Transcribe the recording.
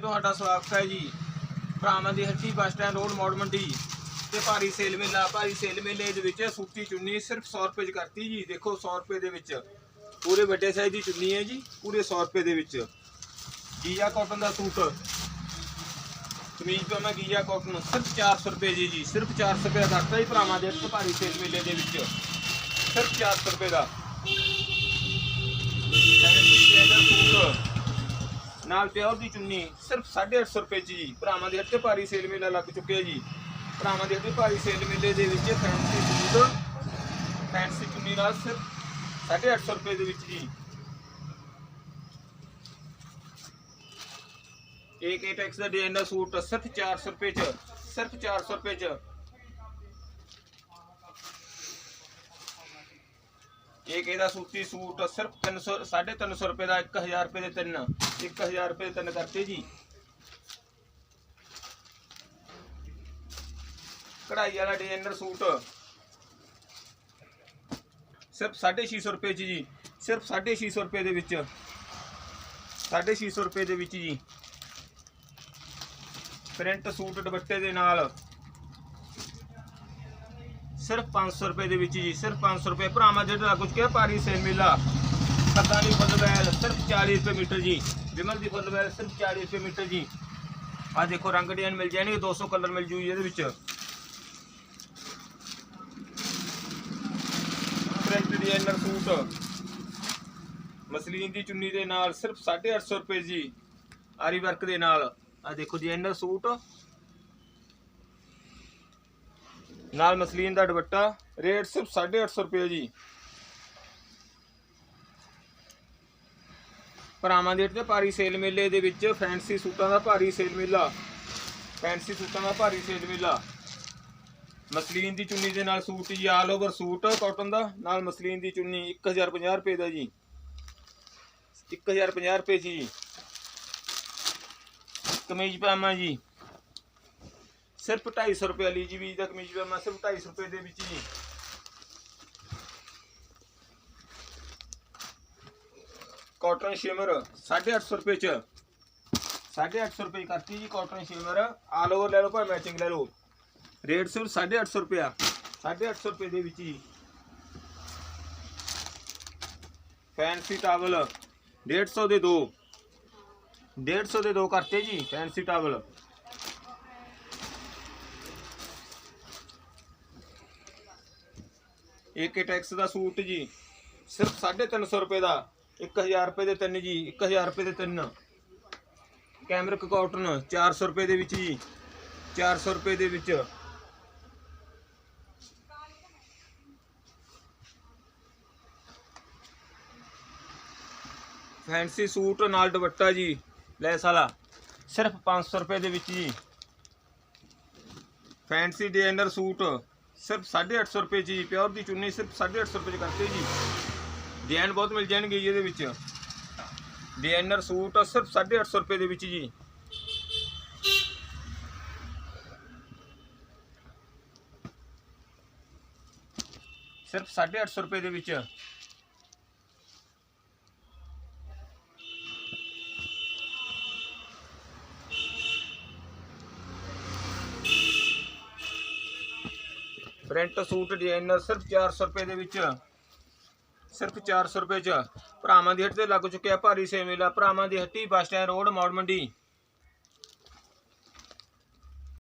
ਤੁਹਾਡਾ ਸਵਾਗਤ ਹੈ ਜੀ। ਭਰਾਵਾਂ ਦੀ ਹੱਟੀ ਬੱਸ ਸਟੈਂਡ, ਰੋਡ ਮੋੜ ਮੰਡੀ ਤੇ ਭਾਰੀ ਸੇਲ ਮੇਲਾ, ਭਾਰੀ ਸੇਲ ਮੇਲੇ ਦੇ ਵਿੱਚ ਸੂਤੀ ਚੁੰਨੀ ਸਿਰਫ 100 ਰੁਪਏ ਚ ਕਰਤੀ ਜੀ। ਦੇਖੋ 100 ਰੁਪਏ ਦੇ ਵਿੱਚ ਪੂਰੇ ਵੱਡੇ ਸਾਈਜ਼ ਦੀ ਚੁੰਨੀ ਹੈ ਜੀ, ਪੂਰੇ 100 ਰੁਪਏ ਦੇ ਵਿੱਚ। ਗੀਜਾ ਕਾਟਨ ਦਾ ਸੂਟ। ਕਮੀਜ਼ ਮੈਂ ਗੀਜਾ ਕਾਟਨ ਸਿਰਫ 400 ਰੁਪਏ ਜੀ ਜੀ, ਸਿਰਫ 400 ਰੁਪਏ ਦਾ ਕਰਤਾ ਜੀ ਭਰਾਵਾਂ ਦੇ ਹੱਟੀ ਭਾਰੀ ਸੇਲ ਮੇਲੇ ਦੇ ਵਿੱਚ। ਸਿਰਫ 400 ਰੁਪਏ ਦਾ। ਸੂਟ ਨਾਲ ਪਿਓਰ ਦੀ ਚੁੰਨੀ, ਸਿਰਫ 850 ਰੁਪਏ 'ਚ ਜੀ। ਭਰਾਵਾਂ ਦੇ ਹੱਥੇ ਭਾਰੀ ਸੇਲ ਮੇਲਾ ਲੱਗ ਚੁੱਕਿਆ ਜੀ। ਭਰਾਵਾਂ ਦੇ ਹੱਥੇ ਭਾਰੀ ਸੇਲ ਮੇਲੇ ਦੇ ਵਿੱਚ ਫੈਂਸੀ ਸੂਟ ਫੈਂਸੀ ਚੁੰਨੀ ਨਾਲ ਸਿਰਫ 850 ਰੁਪਏ ਦੇ ਵਿੱਚ ਜੀ। ਇੱਕ ਟੈਕਸ ਦਾ ਡਿਜ਼ਾਈਨ ਦਾ ਸੂਟ ਸਿਰਫ 400 ਰੁਪਏ 'ਚ, ਸਿਰਫ 400 ਰੁਪਏ 'ਚ। ਇੱਕ ਇਹਦਾ ਸੂਤੀ ਸੂਟ ਸਿਰਫ 300 350 ਰੁਪਏ ਦਾ 1000 ਰੁਪਏ ਦੇ ਤਿੰਨ 1000 ਰੁਪਏ ਦੇ ਤਿੰਨ ਕਰਤੇ ਜੀ। ਕਢਾਈ ਵਾਲਾ ਡਿਜ਼ਾਈਨਰ ਸੂਟ। ਸਿਰਫ 650 ਰੁਪਏ 'ਚ ਜੀ, ਸਿਰਫ 650 ਰੁਪਏ ਦੇ ਵਿੱਚ। 650 ਰੁਪਏ ਦੇ ਵਿੱਚ ਜੀ। ਪ੍ਰਿੰਟ ਸੂਟ ਦੁਪੱਟੇ ਦੇ ਨਾਲ। ਸਿਰਫ 500 ਰੁਪਏ ਦੇ ਵਿੱਚ ਜੀ, ਸਿਰਫ 500 ਰੁਪਏ। ਭਰਾਵਾਂ, ਜਿਹੜਾ ਕੁਝ ਕਿਹਾ, ਭਾਰੀ ਸੇਲ ਮੇਲਾ। ਕੱਦਾਂ ਦੀ ਫੁੱਲ ਵੈਲ, ਸਿਰਫ 40 ਰੁਪਏ ਮੀਟਰ ਜੀ। ਵਿਮਲ ਦੀ ਫੁੱਲ ਵੈਲ, ਸਿਰਫ 40 ਰੁਪਏ ਮੀਟਰ ਜੀ। ਆ ਦੇਖੋ, ਰੰਗ ਡਿਜ਼ਾਈਨ ਮਿਲ ਜਾਣਗੇ 200 ਕਲਰ ਮਿਲ ਜੂ ਇਹਦੇ ਵਿੱਚ। Print designer suit. ਮਸਲੀਨ ਦੀ ਚੁੰਨੀ ਦੇ ਨਾਲ ਸਿਰਫ 850 ਰੁਪਏ ਜੀ, ਆਰੀ ਵਰਕ ਦੇ ਨਾਲ। ਆ ਦੇਖੋ, ਡਿਜ਼ਾਈਨਰ ਸੂਟ। ਨਾਲ ਮਸਲੀਨ ਦਾ ਦੁਪੱਟਾ, ਰੇਟ ਸਿਰਫ 850 ਰੁਪਏ ਜੀ। ਭਰਾਵਾਂ ਦੇ ਤੇ ਭਾਰੀ ਸੇਲ ਮੇਲੇ ਦੇ ਵਿੱਚ ਫੈਂਸੀ ਸੂਟਾਂ ਦਾ ਭਾਰੀ ਸੇਲ ਮੇਲਾ, ਫੈਂਸੀ ਸੂਟਾਂ ਦਾ ਭਾਰੀ ਸੇਲ ਮੇਲਾ। ਮਸਲੀਨ ਦੀ ਚੁੰਨੀ ਦੇ ਨਾਲ ਸੂਟ ਜੀ ਆਲ ਓਵਰ ਸੂਟ ਕਾਟਨ ਦਾ, ਨਾਲ ਮਸਲੀਨ ਦੀ ਚੁੰਨੀ 1050 ਰੁਪਏ ਦਾ ਜੀ। 1050 ਰੁਪਏ ਜੀ। ਕਮੀਜ਼ ਪਜਾਮਾ ਜੀ। ਸਿਰਫ 250 ਰੁਪਏ ਵਾਲੀ ਜੀ ਵੀ ਦਾ ਕਮੀਜ਼ ਮੈਂ ਸਿਰਫ 250 ਰੁਪਏ ਦੇ ਵਿੱਚ ਜੀ। ਕਾਟਨ ਸ਼ਿਮਰ 850 ਰੁਪਏ ਚ। 850 ਰੁਪਏ ਕਰਤੀ ਜੀ ਕਾਟਨ ਸ਼ਿਮਰ ਆਲ ਓਵਰ ਲੈ ਲਓ ਭਾਵੇਂ ਮੈਚਿੰਗ ਲੈ ਲਓ। ਰੇਟ ਸਿਰਫ 850 ਰੁਪਿਆ 850 ਰੁਪਏ ਦੇ ਵਿੱਚ ਜੀ। ਫੈਂਸੀ ਟਾਵਲ 150 ਦੇ ਦੋ। 150 ਦੇ ਦੋ ਕਰਤੇ ਜੀ ਫੈਂਸੀ ਟਾਵਲ ਏਕੇ ਟੈਕਸ ਦਾ ਸੂਟ ਜੀ, ਸਿਰਫ 350 ਰੁਪਏ ਦਾ 1000 ਰੁਪਏ ਦੇ ਤਿੰਨ ਜੀ 1000 ਰੁਪਏ ਦੇ ਤਿੰਨ। ਕੈਮਰਿਕ ਕਾਟਨ 400 ਰੁਪਏ ਦੇ ਵਿੱਚ ਜੀ 400 ਰੁਪਏ ਦੇ ਵਿੱਚ। ਫੈਂਸੀ ਸੂਟ ਨਾਲ ਦੁਪੱਟਾ ਜੀ, ਲੈਸ ਵਾਲਾ, ਸਿਰਫ 500 ਰੁਪਏ ਦੇ ਵਿੱਚ ਜੀ। ਫੈਂਸੀ ਡਿਜ਼ਾਈਨਰ ਸੂਟ ਸਿਰਫ 850 ਰੁਪਏ ਜੀ, ਪਿਓਰ ਦੀ ਚੁੰਨੀ ਸਿਰਫ 850 ਰੁਪਏ 'ਚ ਕਰਤੇ ਜੀ। ਡਿਜ਼ਾਈਨ ਬਹੁਤ ਮਿਲ ਜਾਣਗੇ ਜੀ ਇਹਦੇ ਵਿੱਚ। ਡਿਜ਼ਾਈਨਰ ਸੂਟ ਸਿਰਫ 850 ਰੁਪਏ ਦੇ ਵਿੱਚ ਜੀ। ਸਿਰਫ 850 ਰੁਪਏ ਦੇ ਵਿੱਚ। ਪ੍ਰਿੰਟ ਸੂਟ ਡਿਜ਼ਾਈਨਰ ਸਿਰਫ 400 ਰੁਪਏ ਦੇ ਵਿੱਚ, ਸਿਰਫ 400 ਰੁਪਏ ਚ, ਭਰਾਵਾਂ ਦੀ ਹੱਟੀ ਤੇ ਲੱਗ ਚੁੱਕਿਆ ਭਾਰੀ ਸੇ ਮੇਲਾ ਭਰਾਵਾਂ ਦੀ ਹੱਟੀ, bus stand, road, Maur Mandi.